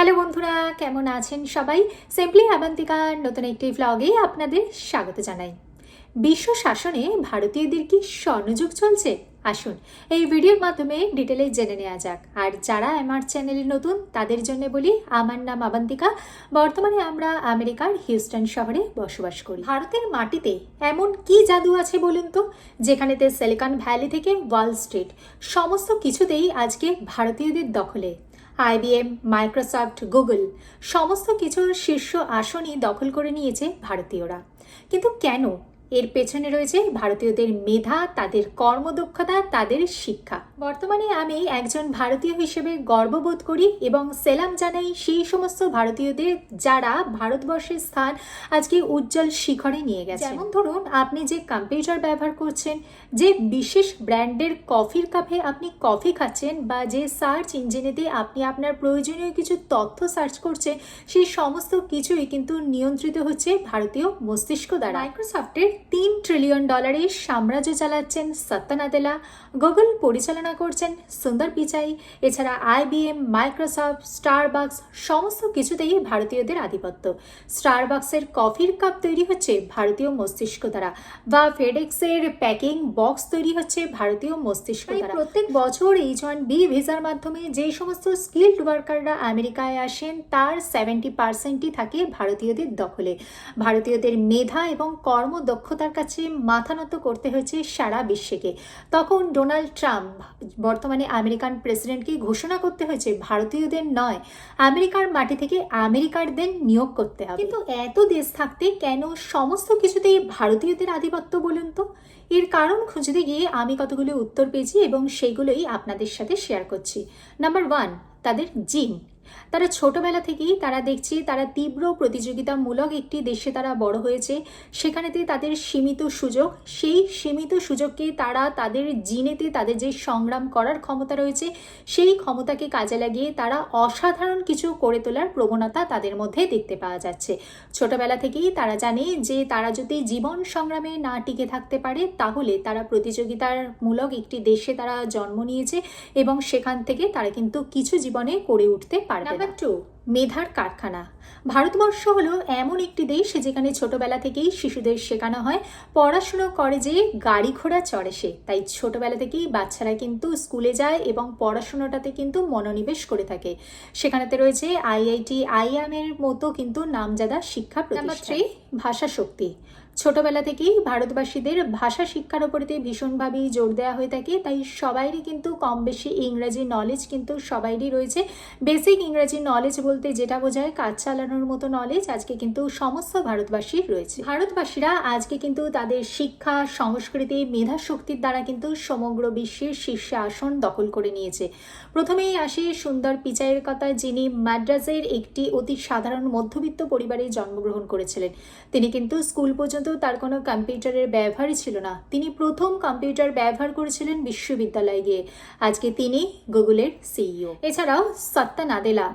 Hello বন্ধুরা, কেমন আছেন সবাই? সিম্পলি আবান্তিকার নতুন একটি ভ্লগে আপনাদের স্বাগত জানাই। বিশ্ব শাসনে ভারতীয়দের কি স্বর্ণযুগ চলছে? আসুন, এই ভিডিওর মাধ্যমে ডিটেলে জেনে নেওয়া যাক। আর যারা আমার চ্যানেলে নতুন, তাদের জন্য বলি, আমার নাম আবান্তিকা বর্তমানে আমরা আমেরিকার হিউস্টন শহরে বসবাস করি। ভারতের মাটিতে এমন কি জাদু আছে বলুন তো? যেখানেতে সিলিকন ভ্যালি থেকে ওয়াল স্ট্রিট সমস্ত কিছুতেই আজকে ভারতীয়দের দখলে। আইবিএম, মাইক্রোসফট, গুগল সমস্ত কিছুর শীর্ষ আসনই দখল করে নিয়েছে ভারতীয়রা। কিন্তু কেন? এর পেছনে রয়েছে ভারতীয়দের মেধা, তাদের কর্মদক্ষতা, তাদের শিক্ষা। বর্তমানে আমি একজন ভারতীয় হিসেবে গর্ববোধ করি এবং সেলাম জানাই সেই সমস্ত ভারতীয়দের যারা ভারতবর্ষের স্থান আজকে উজ্জ্বল শিখরে নিয়ে গেছে। যেমন ধরুন, আপনি যে কম্পিউটার ব্যবহার করছেন, যে বিশেষ ব্র্যান্ডের কফির কাপে আপনি কফি খাচ্ছেন বা যে সার্চ ইঞ্জিনেতে আপনি আপনার প্রয়োজনীয় কিছু তথ্য সার্চ করছেন, সেই সমস্ত কিছুই কিন্তু নিয়ন্ত্রিত হচ্ছে ভারতীয় মস্তিষ্ক দ্বারা। মাইক্রোসফটের তিন ট্রিলিয়ন ডলারের সাম্রাজ্য চালাচ্ছেন সত্য নাদেলা গুগল পরিচালনা করছেন সুন্দর পিচাই এছাড়া আইবিএম মাইক্রোসফট স্টারবাক্স সমস্ত কিছুতেই ভারতীয়দের আধিপত্য। স্টারবাক্সের কফির কাপ তৈরি হচ্ছে ভারতীয় মস্তিষ্ক দ্বারা বা ফেডেক্সের প্যাকিং বক্স তৈরি হচ্ছে ভারতীয় মস্তিষ্ক দ্বারা। প্রত্যেক বছর এইচ ওয়ান বি ভিসার মাধ্যমে যে সমস্ত স্কিল্ড ওয়ার্কাররা আমেরিকায় আসেন তার সেভেন্টি পার্সেন্টই থাকে ভারতীয়দের দখলে। ভারতীয়দের মেধা এবং কর্মদক্ষতার কাছে মাথা নত করতে হয়েছে সারা বিশ্বকে। তখন ডোনাল্ড ট্রাম্প বর্তমানে আমেরিকান প্রেসিডেন্টকে ঘোষণা করতে হয়েছে, ভারতীয়দের নয়। আমেরিকার মাটি থেকে আমেরিকারদের নিয়োগ করতে হবে। কিন্তু এত দেশ থাকতে কেন সমস্ত কিছুতেই ভারতীয়দের আধিপত্য বলুন তো? এর কারণ খুঁজতে গিয়ে আমি কতগুলো উত্তর পেয়েছি এবং সেগুলোই আপনাদের সাথে শেয়ার করছি। নাম্বার ওয়ান তাদের জিন তারা ছোটবেলা থেকেই তারা দেখছে, তারা তীব্র প্রতিযোগিতামূলক একটি দেশে তারা বড় হয়েছে। সেখানেতে তাদের সীমিত সুযোগ, সেই সীমিত সুযোগকে তারা তাদের জিনেতে তাদের যে সংগ্রাম করার ক্ষমতা রয়েছে, সেই ক্ষমতাকে কাজে লাগিয়ে তারা অসাধারণ কিছু করে তোলার প্রবণতা তাদের মধ্যে দেখতে পাওয়া যাচ্ছে। ছোটবেলা থেকেই তারা জানে যে তারা যদি জীবন সংগ্রামে না টিকে থাকতে পারে, তাহলে তারা প্রতিযোগিতার মূলক একটি দেশে তারা জন্ম নিয়েছে এবং সেখান থেকে তারা কিন্তু কিছু জীবনে করে উঠতে পারবে নাম্বার টু মেধার কারখানা। ভারতবর্ষ হলো এমন একটি দেশ যেখানে ছোটবেলা থেকেই শিশুদের শেখানো হয় পড়াশুনো করে যে গাড়ি ঘোড়া চড়ে সে। তাই ছোটবেলা থেকেই বাচ্চারা কিন্তু স্কুলে যায় এবং পড়াশুনোটাতে কিন্তু মনোনিবেশ করে থাকে। সেখানেতে রয়েছে আইআইটি আইএম এর মতো কিন্তু নামজাদা শিক্ষা প্রতিষ্ঠান। ভাষা শক্তি। ছোটবেলা থেকেই ভারতবাসীদের ভাষা শিক্ষার ওপরেতে ভীষণভাবেই জোর দেওয়া হয়ে থাকে, তাই সবাইরই কিন্তু কম বেশি ইংরাজি নলেজ কিন্তু সবাইরই রয়েছে। বেসিক ইংরাজি নলেজ বলতে যেটা বোঝায় কাজ চালানোর মতো নলেজ আজকে কিন্তু সমস্ত ভারতবাসীর রয়েছে। ভারতবাসীরা আজকে কিন্তু তাদের শিক্ষা, সংস্কৃতি মেধা শক্তির দ্বারা কিন্তু সমগ্র বিশ্বের শীর্ষে আসন দখল করে নিয়েছে। প্রথমেই আসে সুন্দর পিচাইয়ের কথা, যিনি মাদ্রাজের একটি অতি সাধারণ মধ্যবিত্ত পরিবারে জন্মগ্রহণ করেছিলেন। তিনি কিন্তু স্কুল পর্যন্ত তার কোনো কম্পিউটারের ব্যবহারই ছিল না। তিনি প্রথম কম্পিউটার ব্যবহার করেছিলেন বিশ্ববিদ্যালয়ে গিয়ে। আজকে তিনি গুগলের সিইও। এছাড়াও সত্তা নাদেলা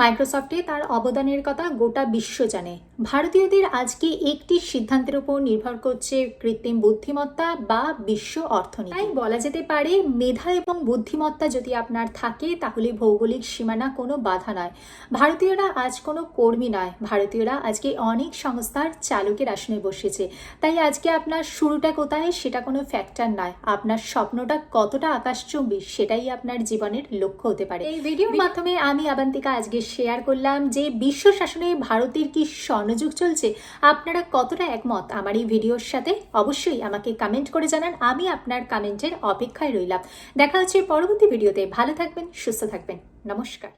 মাইক্রোসফটে তার অবদানের কথা গোটা বিশ্ব জানে। ভারতীয়দের আজকে একটি সিদ্ধান্তের উপর নির্ভর করছে কৃত্রিম বুদ্ধিমত্তা বা বিশ্ব অর্থনীতি। তাই বলা যেতে পারে মেধা এবং বুদ্ধিমত্তা যদি আপনার থাকে তাহলে ভৌগোলিক সীমানা কোনো বাধা নয়। ভারতীয়রা আজ কোনো কর্মী নয়। ভারতীয়রা আজকে অনেক সংস্থার চালকের আসনে বসেছে। তাই আজকে আপনার শুরুটা কোথায় সেটা কোনো ফ্যাক্টর নয়। আপনার স্বপ্নটা কতটা আকাশচুম্বী সেটাই আপনার জীবনের লক্ষ্য হতে পারে। এই ভিডিওর মাধ্যমে আমি আবান্তিকা আজকে শেয়ার করলাম যে বিশ্ব শাসনে ভারতের কি স্বর্ণযুগ চলছে, আপনারা কতটা একমত আমার এই ভিডিওর সাথে? অবশ্যই আমাকে কমেন্ট করে জানান, আমি আপনার কমেন্টের অপেক্ষায় রইলাম। দেখা হচ্ছে পরবর্তী ভিডিওতে, ভালো থাকবেন, সুস্থ থাকবেন, নমস্কার।